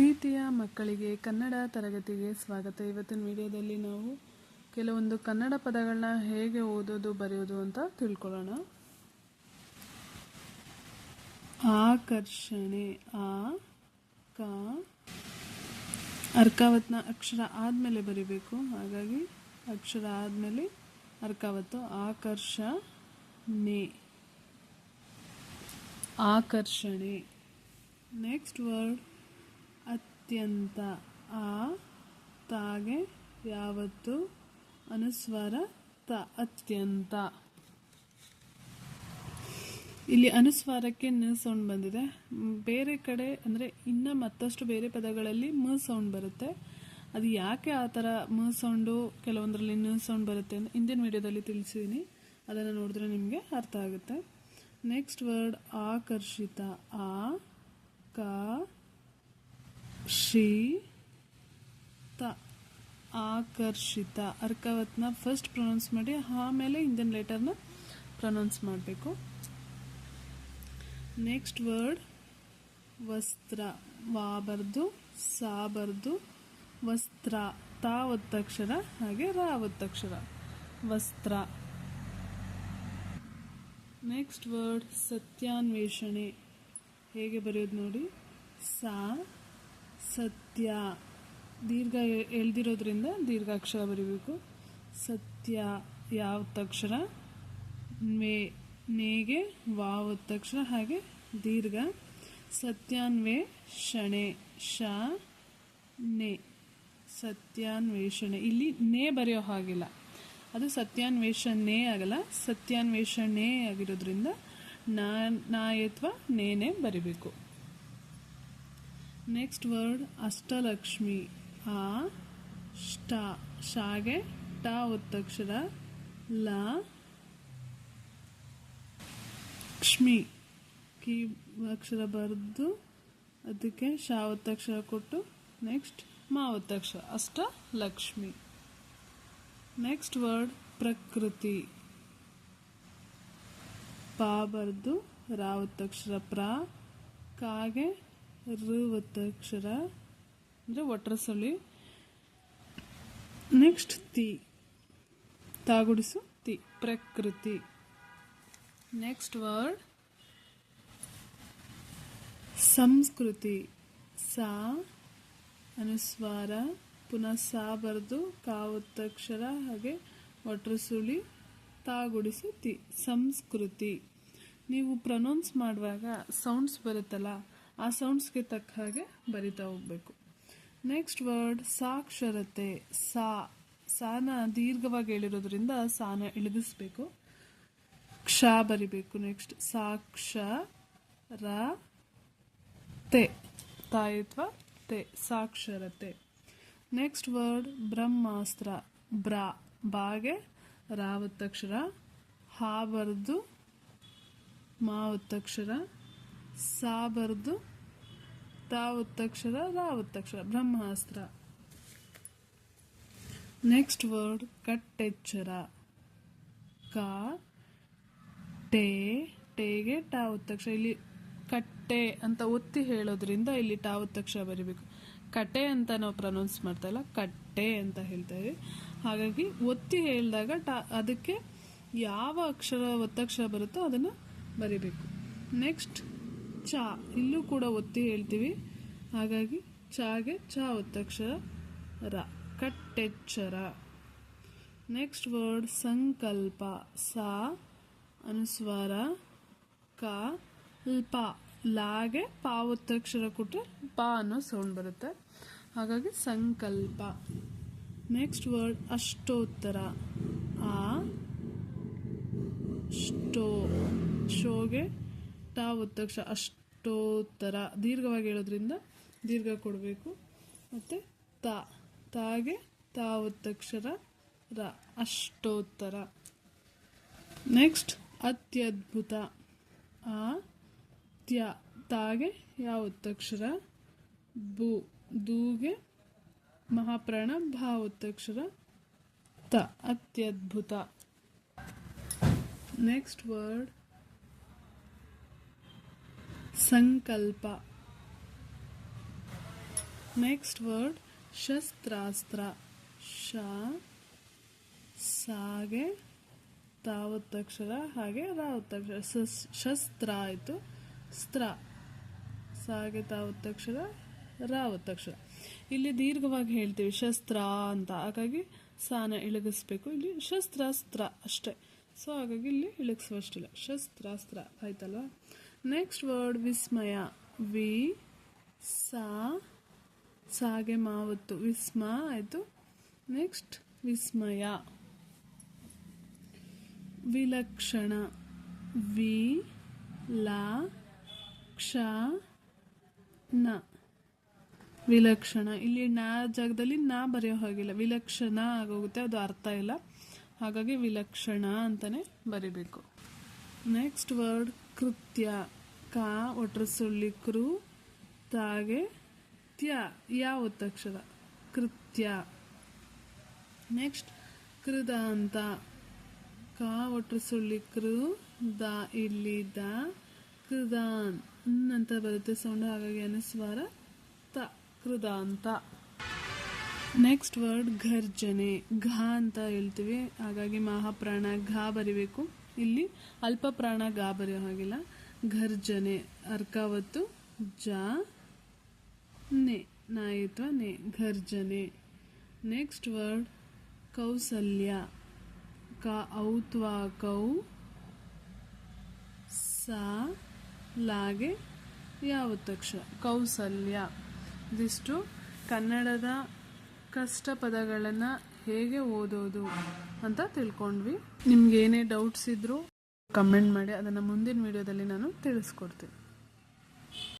ಪ್ರೀತಿಯ ಮಕ್ಕಳಿಗೆ ಕನ್ನಡ ತರಗತಿಗೆ ಸ್ವಾಗತ. ಇವತ್ತಿನ ವಿಡಿಯೋದಲ್ಲಿ ನಾವು ಕೆಲವೊಂದು ಕನ್ನಡ ಪದಗಳನ್ನ ಹೇಗೆ ಓದೋದು, ಬರೆಯೋದು ಅಂತ ತಿಳ್ಕೊಳ್ಳೋಣ. ಆಕರ್ಷಣೆ, ಆ, ಕ, ಅರ್ಕಾವತ್ನ ಅಕ್ಷರ ಆದಮೇಲೆ ಬರಿಬೇಕು. ಹಾಗಾಗಿ ಅಕ್ಷರ ಆದಮೇಲೆ ಅರ್ಕಾವತ್ತು, ಆಕರ್ಷಣೆ ಆಕರ್ಷಣೆ. ನೆಕ್ಸ್ಟ್ ವರ್ಡ್ ಅತ್ಯಂತ ಆ ತಾಗೆ ಯಾವತ್ತು ಅನುಸ್ವಾರ ತ ಅತ್ಯಂತ. ಇಲ್ಲಿ ಅನುಸ್ವಾರಕ್ಕೆ ನ ಸೌಂಡ್ ಬಂದಿದೆ. ಬೇರೆ ಕಡೆ ಅಂದರೆ ಇನ್ನು ಮತ್ತಷ್ಟು ಬೇರೆ ಪದಗಳಲ್ಲಿ ಮ ಸೌಂಡ್ ಬರುತ್ತೆ. ಅದು ಯಾಕೆ ಆ ಥರ ಮ ಸೌಂಡು ಕೆಲವೊಂದರಲ್ಲಿ ನ ಸೌಂಡ್ ಬರುತ್ತೆ ಅಂತ ಇಂದಿನ ವಿಡಿಯೋದಲ್ಲಿ ತಿಳಿಸಿದ್ದೀನಿ ಅದನ್ನು ನೋಡಿದ್ರೆ ನಿಮಗೆ ಅರ್ಥ ಆಗುತ್ತೆ. ನೆಕ್ಸ್ಟ್ ವರ್ಡ್ ಆಕರ್ಷಿತ. ಆ, ಕ ತ ಆಕರ್ಷಿತ ಅರ್ಕವತ್ನ ಫಸ್ಟ್ ಪ್ರೊನೌನ್ಸ್ ಮಾಡಿ, ಆಮೇಲೆ ಹಿಂದಿನ ಲೆಟರ್ನ ಪ್ರೊನೌನ್ಸ್ ಮಾಡಬೇಕು. ನೆಕ್ಸ್ಟ್ ವರ್ಡ್ ವಸ್ತ್ರ. ವಾ ಬರ್ದು, ಸಾ ಬರ್ದು, ವಸ್ತ್ರ. ತಾ ಒತ್ತಕ್ಷರ, ಹಾಗೆ ರಾ ಒತ್ತಕ್ಷರ. ವಸ್ತ್ರ. ನೆಕ್ಸ್ಟ್ ವರ್ಡ್ ಸತ್ಯಾನ್ವೇಷಣೆ. ಹೇಗೆ ಬರೆಯೋದು ನೋಡಿ? ಸಾ ಸತ್ಯ, ದೀರ್ಘ ಎಳ್ದಿರೋದ್ರಿಂದ ದೀರ್ಘಾಕ್ಷರ ಬರೀಬೇಕು. ಸತ್ಯ ಯಾವ ತಕ್ಷರ ಮೇ ನೇಗೆ ವಾವತ್ತಕ್ಷರ ಹಾಗೆ ದೀರ್ಘ. ಸತ್ಯಾನ್ವೇಷಣೆ ಶ ನೆ. ಸತ್ಯಾನ್ವೇಷಣೆ. ಇಲ್ಲಿ ನೇ ಬರೆಯೋ ಹಾಗಿಲ್ಲ. ಅದು ಸತ್ಯಾನ್ವೇಷಣೆ ಆಗಲ್ಲ. ಸತ್ಯಾನ್ವೇಷಣೆ ಆಗಿರೋದ್ರಿಂದ ನಾ, ನಾಯತ್ವ ನೇನೆ ಬರಿಬೇಕು. Next word Ashtalakshmi. ಆ, ಷ್ಟ, ಶಾಗೆ, ಟ ಒತ್ತಕ್ಷರ, ಲ ಲಕ್ಷ್ಮಿ ಕೀ ಅಕ್ಷರ ಬರೆದು ಅದಕ್ಕೆ ಶಾ ಒತ್ತಕ್ಷರ ಕೊಟ್ಟು ನೆಕ್ಸ್ಟ್ ಮಾ ಒತ್ತಕ್ಷರ ಅಷ್ಟ ಲಕ್ಷ್ಮಿ ನೆಕ್ಸ್ಟ್ ವರ್ಡ್ ಪ್ರಕೃತಿ. ಪಾ ಬರೆದು ರಾ ಒತ್ತಕ್ಷರ ಪ್ರ, ಕಾಗೆ ಋ ಒತ್ತಕ್ಷರ ಅಂದರೆ ಒಟ್ರ ನೆಕ್ಸ್ಟ್ ತಿ. ತಾಗುಡಿಸು, ತಿ. ಪ್ರಕೃತಿ. ನೆಕ್ಸ್ಟ್ ವರ್ಡ್ ಸಂಸ್ಕೃತಿ. ಸಾ, ಅನುಸ್ವಾರ, ಪುನಃ ಸಾ ಬರೆದು ಕಾ ಒತ್ತಕ್ಷರ ಹಾಗೆ ಒಟ್ರ ಸುಳಿ, ತಾಗುಡಿಸಿ, ತಿ. ಸಂಸ್ಕೃತಿ. ನೀವು ಪ್ರೊನೌನ್ಸ್ ಮಾಡುವಾಗ ಸೌಂಡ್ಸ್ ಬರುತ್ತಲ್ಲ ಆ ಸೌಂಡ್ಸ್ಗೆ ತಕ್ಕ ಹಾಗೆ ಬರಿತಾ ಹೋಗಬೇಕು. ನೆಕ್ಸ್ಟ್ ವರ್ಡ್ ಸಾಕ್ಷರತೆ. ಸಾ, ಸಾನ ದೀರ್ಘವಾಗಿ ಹೇಳಿರೋದ್ರಿಂದ ಸಾನ ಇಳಿದಿಸ್ಬೇಕು. ಕ್ಷ ಬರಿಬೇಕು ನೆಕ್ಸ್ಟ್ ಸಾಕ್ಷ ರ ತೆ ತಾಯಿತ್ವ, ತೆ, ಸಾಕ್ಷರತೆ. ನೆಕ್ಸ್ಟ್ ವರ್ಡ್ ಬ್ರಹ್ಮಾಸ್ತ್ರ. ಬ್ರಾ, ಬಾಗೆ. ರಾ ಒತ್ತಕ್ಷರ ಹಾ ಬರ್ದು ಮಾ ಒತ್ತಕ್ಷರ ಸಾ ಬರ್ದು ತಾ ಒತ್ತಕ್ಷರ ಬ್ರಹ್ಮಾಸ್ತ್ರ. ನೆಕ್ಸ್ಟ್ ವರ್ಡ್ ಕಟ್ಟೆಚ್ಚರ. ಕ, ಟೇ, ಟೇಗೆ ಟಾ ಒತ್ತಕ್ಷರ ಇಲ್ಲಿ ಕಟ್ಟೆ ಅಂತ ಒತ್ತಿ ಹೇಳೋದ್ರಿಂದ ಇಲ್ಲಿ ಟಾ ಒತ್ತಕ್ಷರ ಬರಿಬೇಕು. ಕಟ್ಟೆ ಅಂತ ನಾವು ಪ್ರೊನೌನ್ಸ್ ಮಾಡ್ತಾ ಇಲ್ಲ, ಕಟ್ಟೆ ಅಂತ ಹೇಳ್ತಾ ಇದ್ದೀವಿ. ಹಾಗಾಗಿ ಒತ್ತಿ ಹೇಳಿದಾಗ ಟಾ, ಅದಕ್ಕೆ ಯಾವ ಅಕ್ಷರ ಒತ್ತಕ್ಷರ ಬರುತ್ತೋ ಅದನ್ನು ಬರಿಬೇಕು. ನೆಕ್ಸ್ಟ್ ಚಾ, ಇಲ್ಲೂ ಕೂಡ ಒತ್ತಿ ಹೇಳ್ತೀವಿ. ಹಾಗಾಗಿ ಚಾಗೆ ಚಾ ಒತ್ತಕ್ಷರ, ರ, ಕಟ್ಟೆಚ್ಚರ. ನೆಕ್ಸ್ಟ್ ವರ್ಡ್ ಸಂಕಲ್ಪ. ಸಾ, ಅನುಸ್ವಾರ. ಕ, ಲ್ಪ. ಲಾಗೆ ಪಾ ಒತ್ತಕ್ಷರ ಕೊಟ್ಟರೆ ಪಾ ಅನ್ನೋ ಸೌಂಡ್ ಬರುತ್ತೆ. ಹಾಗಾಗಿ ಸಂಕಲ್ಪ. ನೆಕ್ಸ್ಟ್ ವರ್ಡ್ ಅಷ್ಟೋತ್ತರ. ಆ ಸ್ಟೋ ಶೋಗೆ ಟಾ ಒತ್ತಕ್ಷರ ಅಷ್ಟೋತ್ತರ ದೀರ್ಘವಾಗಿ ಹೇಳೋದ್ರಿಂದ ದೀರ್ಘ ಕೊಡಬೇಕು. ಮತ್ತು ತ, ತಾಗೆ ತಾ ಒತ್ತಕ್ಷರ ರ, ಅಷ್ಟೋತ್ತರ. ನೆಕ್ಸ್ಟ್, ಅತ್ಯದ್ಭುತ. ಆ, ತ್ಯ, ತಾಗೆ ಯಾವತ್ತಕ್ಷರ ಬು ದೂಗೆ ಮಹಾಪ್ರಾಣ ಭಾ ಒತ್ತಕ್ಷರ ತ, ಅತ್ಯದ್ಭುತ. Next word. ಸಂಕಲ್ಪ. ನೆಕ್ಸ್ಟ್ ವರ್ಡ್ ಶಸ್ತ್ರಾಸ್ತ್ರ. ಶ, ಸಾಗೆ, ತಾವತ್ತಕ್ಷರ ಹಾಗೆ ರಾವತ್ತಕ್ಷರ. ಶಸ್ತ್ರ ಆಯಿತು. ಸ್ತ್ರ, ಸಾಗೆ, ತಾವತ್ತಕ್ಷರ, ರಾವತ್ತಕ್ಷರ. ಇಲ್ಲಿ ದೀರ್ಘವಾಗಿ ಹೇಳ್ತೀವಿ, ಶಸ್ತ್ರ ಅಂತ. ಹಾಗಾಗಿ ಸಾನ ಇಳಗಿಸ್ಬೇಕು. ಇಲ್ಲಿ ಶಸ್ತ್ರಾಸ್ತ್ರ ಅಷ್ಟೇ. ಸೊ ಹಾಗಾಗಿ ಇಲ್ಲಿ ಇಳಗಿಸುವಷ್ಟಿಲ್ಲ. ಶಸ್ತ್ರಾಸ್ತ್ರ ಆಯ್ತಲ್ವಾ? ನೆಕ್ಸ್ಟ್ ವರ್ಡ್ ವಿಸ್ಮಯ ವಿ ಸಾ ಸಾಗೆ ಮಾವತ್ತು ವಿಸ್ಮ ಆಯಿತು. ನೆಕ್ಸ್ಟ್ ವಿಸ್ಮಯ ವಿಲಕ್ಷಣ ವಿ ಲ ಕ್ಷ ನ ವಿಲಕ್ಷಣ ಇಲ್ಲಿ ನಾ ಜಾಗದಲ್ಲಿ ನಾ ಬರೆಯೋ ಹಾಗಿಲ್ಲ. ವಿಲಕ್ಷಣ ಆಗೋಗುತ್ತೆ. ಅದು ಅರ್ಥ ಇಲ್ಲ. ಹಾಗಾಗಿ ವಿಲಕ್ಷಣ ಅಂತಲೇ ಬರಿಬೇಕು. ನೆಕ್ಸ್ಟ್ ವರ್ಡ್ ಕೃತ್ಯ. ಕ, ಒಟ್ರ ಸುಳ್ಳಿ ಕೃ, ತಾಗೆ, ತ್ಯ. ಯಾವ ಒತ್ತಕ್ಷರ. ಕೃತ್ಯ. ನೆಕ್ಸ್ಟ್ ಕೃದಾಂತ. ಕ, ಒಟ್ರ ಸುಳ್ಳಿ ಕೃ, ದ, ಇಲ್ಲಿ, ದ. ಕೃದಾನ್. ಅಂತ ಬರುತ್ತೆ ಸೌಂಡ್, ಹಾಗಾಗಿ ಅನುಸ್ವಾರ ತ, ಕೃದಾಂತ. Next word ಘರ್ಜನೆ. ಘ ಅಂತ ಹೇಳ್ತೀವಿ. ಹಾಗಾಗಿ ಮಹಾಪ್ರಾಣ ಘ ಬರಿಬೇಕು. ಇಲ್ಲಿ ಅಲ್ಪ ಪ್ರಾಣ ಗಾಬರಿ ಹಾಗಿಲ್ಲ ಘರ್ಜನೆ, ಅರ್ಕಾವತ್ತು, ಜ, ನೆ, ನಾಯಿತ್ವ, ನೆ, ಘರ್ಜನೆ. Next word Kausalya. ಕ, ಔತ್ವ, ಕೌ, ಸಾ, ಲಾಗೆ ಯಾವತ್ತಕ್ಷರ ಕೌಸಲ್ಯ. ಇದಿಷ್ಟು ಕನ್ನಡದ ಕಷ್ಟ ಪದಗಳನ್ನು ಹೇಗೆ ಓದೋದು ಅಂತ ತಿಳ್ಕೊಂಡ್ವಿ. ನಿಮ್ಗೆ ಏನೇ ಡೌಟ್ಸ್ ಇದ್ದರೂ ಕಮೆಂಟ್ ಮಾಡಿ, ಅದನ್ನು ಮುಂದಿನ ವಿಡಿಯೋದಲ್ಲಿ ನಾನು ತಿಳಿಸ್ಕೊಡ್ತೀನಿ.